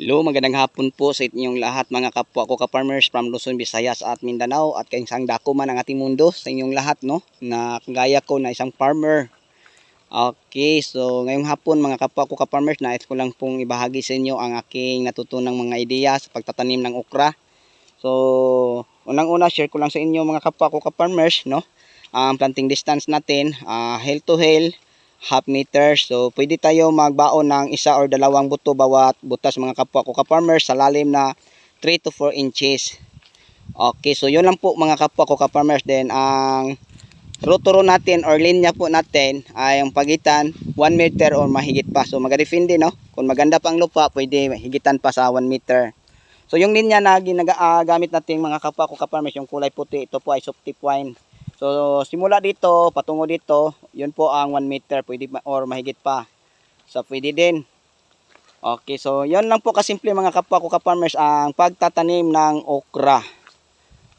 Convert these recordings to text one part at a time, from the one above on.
Hello, magandang hapon po sa inyong lahat mga kapwa ko ka-farmers from Luzon, Visayas at Mindanao at kayong isang dako man ang ating mundo sa inyong lahat no na kagaya ko na isang farmer. Okay, so ngayong hapon mga kapwa ko ka-farmers nais ko lang pong ibahagi sa inyo ang aking natutunang mga ideya sa pagtatanim ng okra. So, unang-una share ko lang sa inyo mga kapwa ko ka-farmers no ang planting distance natin, ah, hill to hill half meter. So, pwede tayo magbaon ng isa or dalawang buto bawat butas mga kapwa ko ka-farmers sa lalim na 3 to 4 inches. Okay, so yun lang po mga kapwa ko ka-farmers. Then, ang rotoro natin or linya po natin ay ang pagitan 1 meter or mahigit pa. So, magadefende, no? Kung maganda pa ang lupa, pwede higitan pa sa 1 meter. So, yung linya na ginagamit natin mga kapwa ko ka-farmers, yung kulay puti, ito po ay soft tip wine. So, simula dito, patungo dito, yun po ang 1 meter, pwede or mahigit pa. So, pwede din. Okay, so yun lang po kasimple mga kapwa ko ka-farmers ang pagtatanim ng okra.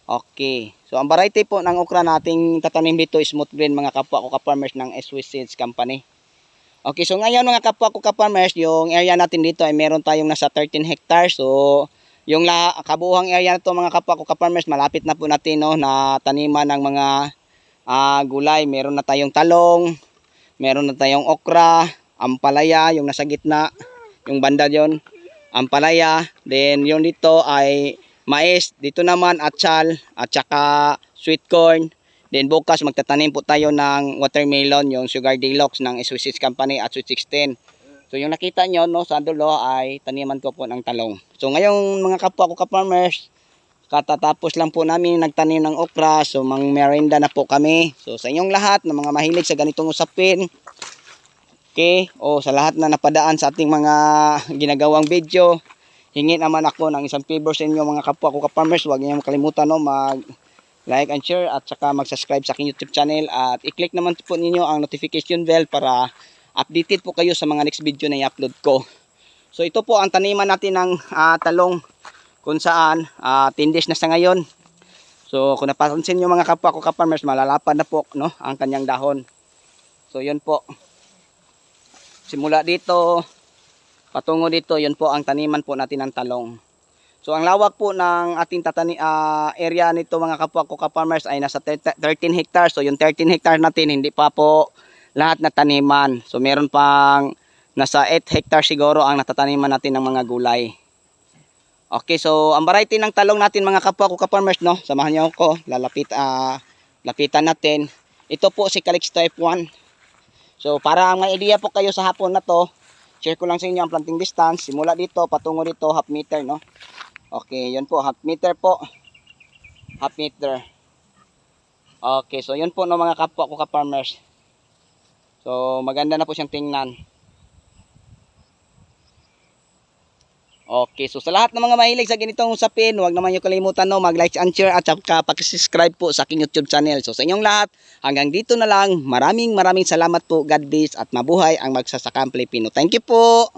Okay. So, ang variety po ng okra nating tatanim dito is smooth green mga kapwa ko ka-farmers ng Swiss Seeds Company. Okay, so ngayon mga kapwa ko ka-farmers, yung area natin dito ay meron tayong nasa 13 hectares. So, yung la, kabuhang area na to mga kapwa ko ka-farmers, malapit na po natin no, na taniman ng mga ah, gulay. Meron na tayong talong, meron na tayong okra, ampalaya, yung nasa gitna, yung banda yon ampalaya. Then yung dito ay mais, dito naman atsal, at saka sweet corn. Then bukas magtatanim po tayo ng watermelon, yung Sugar Deluxe ng Swiss Company at Sweet 16. So yung nakita nyo no, sa dulo ay taniman ko po ng talong. So ngayong mga kapwa ko ka-farmers, katatapos lang po namin nagtanim ng okra. So mang merienda na po kami. So sa inyong lahat na mga mahilig sa ganitong usapin, okay, o sa lahat na napadaan sa ating mga ginagawang video, hingi naman ako ng isang favor sa inyo mga kapwa ko ka-farmers. Huwag niyo makalimutan no, mag like and share at saka mag-subscribe sa aking YouTube channel at i-click naman po ninyo ang notification bell para updated po kayo sa mga next video na i-upload ko. So ito po ang taniman natin ng ah, talong kung saan ah, 10 days na sa ngayon. So kung napapansin nyo mga kapwa ko ka-farmers, malalapad na po no, ang kanyang dahon. So yun po. Simula dito, patungo dito, yun po ang taniman po natin ng talong. So ang lawak po ng ating tatani ah, area nito mga kapwa ko ka-farmers ay nasa 13 hectares. So yung 13 hectares natin hindi pa po lahat na taniman. So meron pang nasa 8 hectares siguro ang natataniman natin ng mga gulay. Okay, so ang variety ng talong natin mga kapwa ko ka-farmers no, samahan niyo ako, lalapit ah lapitan natin. Ito po si Calix Type 1. So para may idea po kayo sa hapon na to, share ko lang sa inyo ang planting distance simula dito patungo dito half meter no. Okay, yun po half meter po. Half meter. Okay, so yun po no mga kapwa ko ka-farmers. So maganda na po siyang tingnan. Okay, so sa lahat ng mga mahilig sa ganitong usapin, huwag naman niyo kalimutan no, mag-like and share at saka pag-subscribe po sa aking YouTube channel. So sa inyong lahat, hanggang dito na lang. Maraming maraming salamat po. God bless at mabuhay ang magsasakang Pilipino. Thank you po.